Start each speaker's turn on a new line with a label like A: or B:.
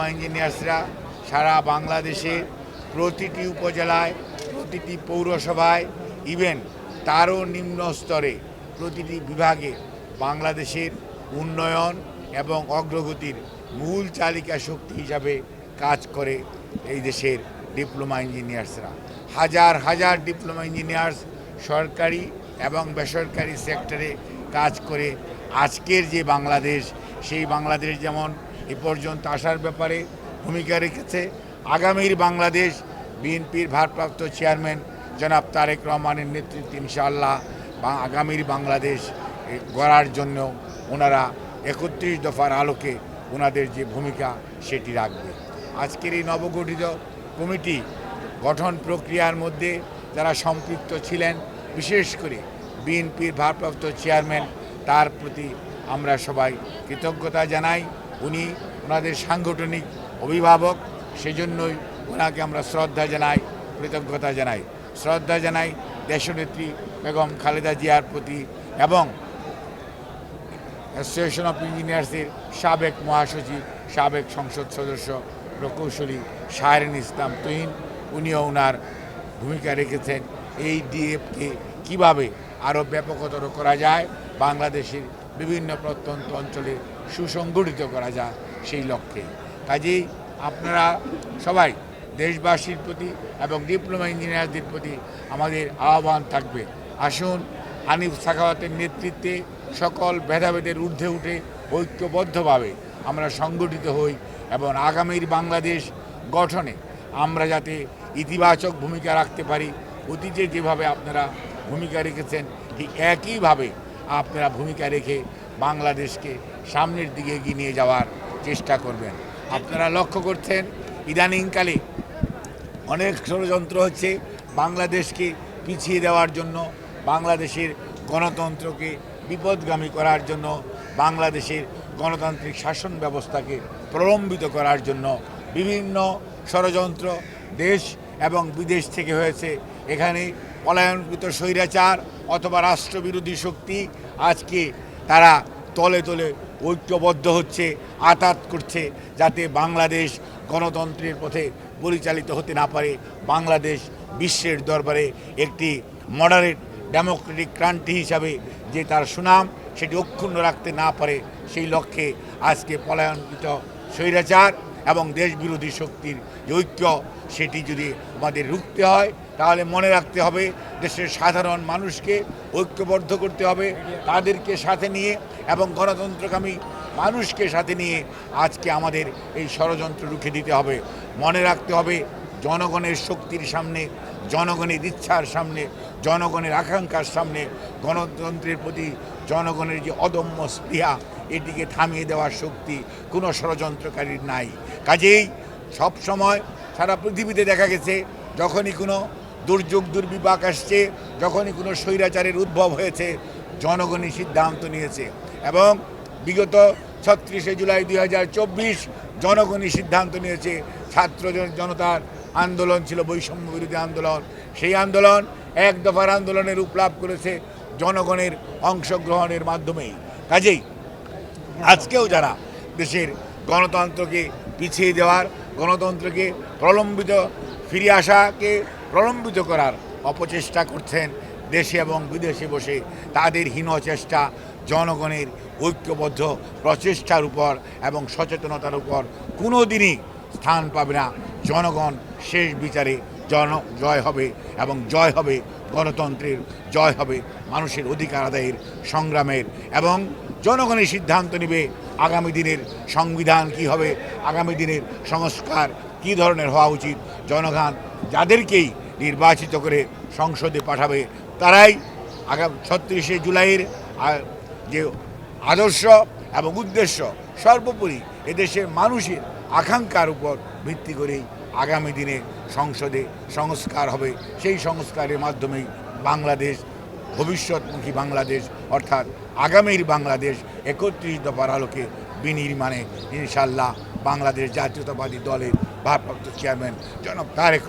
A: Diploma ইঞ্জিনিয়ার্সরা সারা বাংলাদেশে প্রতিটি উপজেলায়, প্রতিটি পৌরসভায় ইভেন তারও নিম্ন স্তরে প্রতিটি বিভাগে বাংলাদেশের উন্নয়ন এবং অগ্রগতির মূল চালিকা শক্তি হিসাবে কাজ করে এই দেশের ডিপ্লোমা ইঞ্জিনিয়ার্সরা হাজার হাজার ডিপ্লোমা ইঞ্জিনিয়ার্স সরকারি এবং বেসরকারি সেক্টরে কাজ করে আজকের যে বাংলাদেশ, সেই বাংলাদেশ যেমন এ পর্যন্ত আসার ব্যাপারে ভূমিকা রেখেছে আগামীর বাংলাদেশ বিএনপির ভারপ্রাপ্ত চেয়ারম্যান জনাব তারেক রহমানের নেতৃত্বে ইনশাআল্লাহ বা আগামীর বাংলাদেশ গড়ার জন্য ওনারা একত্রিশ দফার আলোকে ওনাদের যে ভূমিকা সেটি রাখবে। আজকের এই নবগঠিত কমিটি গঠন প্রক্রিয়ার মধ্যে যারা সম্পৃক্ত ছিলেন, বিশেষ করে বিএনপির ভারপ্রাপ্ত চেয়ারম্যান, তার প্রতি আমরা সবাই কৃতজ্ঞতা জানাই। উনি ওনাদের সাংগঠনিক অভিভাবক, সেজন্যই ওনাকে আমরা শ্রদ্ধা জানাই, কৃতজ্ঞতা জানাই। শ্রদ্ধা জানাই দেশনেত্রী বেগম খালেদা জিয়ার প্রতি এবং অ্যাসোসিয়েশন অফ ইঞ্জিনিয়ার্সের সাবেক মহাসচিব, সাবেক সংসদ সদস্য প্রকৌশলী শাহরিন ইসলাম তুহিন, উনিও ওনার ভূমিকা রেখেছেন এই ডিএফকে। কীভাবে আরও ব্যাপকতর করা যায়? বাংলাদেশের বিভিন্ন প্রত্যন্ত অঞ্চলে সুসংগঠিত করা যায় সেই লক্ষ্যে। কাজেই আপনারা সবাই দেশবাসীর প্রতি এবং ডিপ্লোমা ইঞ্জিনিয়ারদের প্রতি আমাদের আহ্বান থাকবে। আসুন আনিফ সাখাওয়াতের নেতৃত্বে সকল ভেদাভেদের ঊর্ধ্বে উঠে ঐক্যবদ্ধভাবে আমরা সংগঠিত হই এবং আগামীর বাংলাদেশ গঠনে আমরা যাতে ইতিবাচক ভূমিকা রাখতে পারি, অতীতে যেভাবে আপনারা ভূমিকা রেখেছেন, ঠিক একইভাবে আপনারা ভূমিকা রেখে বাংলাদেশকে সামনের দিকে এগিয়ে নিয়ে যাওয়ার চেষ্টা করবেন। আপনারা লক্ষ্য করছেন, ইদানিংকালে অনেক ষড়যন্ত্র হচ্ছে বাংলাদেশকে পিছিয়ে দেওয়ার জন্য, বাংলাদেশের গণতন্ত্রকে বিপদগামী করার জন্য, বাংলাদেশের গণতান্ত্রিক শাসন ব্যবস্থাকে প্রলম্বিত করার জন্য বিভিন্ন ষড়যন্ত্র দেশ এবং বিদেশ থেকে হয়েছে। এখানে পলায়নকৃত স্বৈরাচার অথবা রাষ্ট্রবিরোধী শক্তি আজকে তারা তলে তলে ঐক্যবদ্ধ হচ্ছে, আতাত করছে যাতে বাংলাদেশ গণতন্ত্রের পথে পরিচালিত হতে না পারে। বাংলাদেশ বিশ্বের দরবারে একটি মডারেট ডেমোক্রেটিক ক্রান্তি হিসাবে যে তার সুনাম, সেটি অক্ষুণ্ণ রাখতে না পারে, সেই লক্ষ্যে আজকে পলায়নকৃত স্বৈরাচার এবং দেশবিরোধী শক্তির যে ঐক্য, সেটি যদি আমাদের রুখতে হয় তাহলে মনে রাখতে হবে দেশের সাধারণ মানুষকে ঐক্যবদ্ধ করতে হবে, তাদেরকে সাথে নিয়ে এবং গণতন্ত্রকামী মানুষকে সাথে নিয়ে আজকে আমাদের এই ষড়যন্ত্র রুখে দিতে হবে। মনে রাখতে হবে জনগণের শক্তির সামনে, জনগণের ইচ্ছার সামনে, জনগণের আকাঙ্ক্ষার সামনে গণতন্ত্রের প্রতি জনগণের যে অদম্য স্পৃহা, এটিকে থামিয়ে দেওয়ার শক্তি কোনো ষড়যন্ত্রকারীর নাই। কাজেই সব সময় সারা পৃথিবীতে দেখা গেছে, যখনই কোনো দুর্যোগ, দুর্বিপাক আসছে, যখনই কোনো স্বৈরাচারের উদ্ভব হয়েছে, জনগণই সিদ্ধান্ত নিয়েছে। এবং বিগত ছত্রিশে জুলাই দুই হাজার চব্বিশ জনগণই সিদ্ধান্ত নিয়েছে, ছাত্র জনতার আন্দোলন ছিল, বৈষম্য বিরোধী আন্দোলন। সেই আন্দোলন এক দফার আন্দোলনের রূপ লাভ করেছে জনগণের অংশগ্রহণের মাধ্যমেই। কাজেই আজকেও যারা দেশের গণতন্ত্রকে পিছিয়ে দেওয়ার, গণতন্ত্রকে প্রলম্বিত ফিরে আসাকে প্রলম্বিত করার অপচেষ্টা করছেন দেশে এবং বিদেশে বসে তাদের হীন চেষ্টা, জনগণের ঐক্যবদ্ধ প্রচেষ্টার উপর এবং সচেতনতার উপর কোনো দিনই স্থান পাবে না। জনগণ শেষ বিচারে জন, জয় হবে এবং জয় হবে গণতন্ত্রের, জয় হবে মানুষের অধিকার আদায়ের সংগ্রামের এবং জনগণের সিদ্ধান্ত নেবে আগামী দিনের সংবিধান কি হবে, আগামী দিনের সংস্কার কি ধরনের হওয়া উচিত। জনগণ যাদেরকেই নির্বাচিত করে সংসদে পাঠাবে। তারাই আগাম ছত্রিশে জুলাইয়ের যে আদর্শ এবং উদ্দেশ্য, সর্বোপরি এদেশের মানুষের আকাঙ্ক্ষার উপর ভিত্তি করেই আগামী দিনে সংসদে সংস্কার হবে। সেই সংস্কারের মাধ্যমেই বাংলাদেশ, ভবিষ্যৎমুখী বাংলাদেশ, অর্থাৎ আগামীর বাংলাদেশ একত্রিশ দফার আলোকে বিনির্মাণে ইনশাল্লাহ বাংলাদেশ জাতীয়তাবাদী দলের ভারপ্রাপ্ত চেয়ারম্যান জনাব তারেক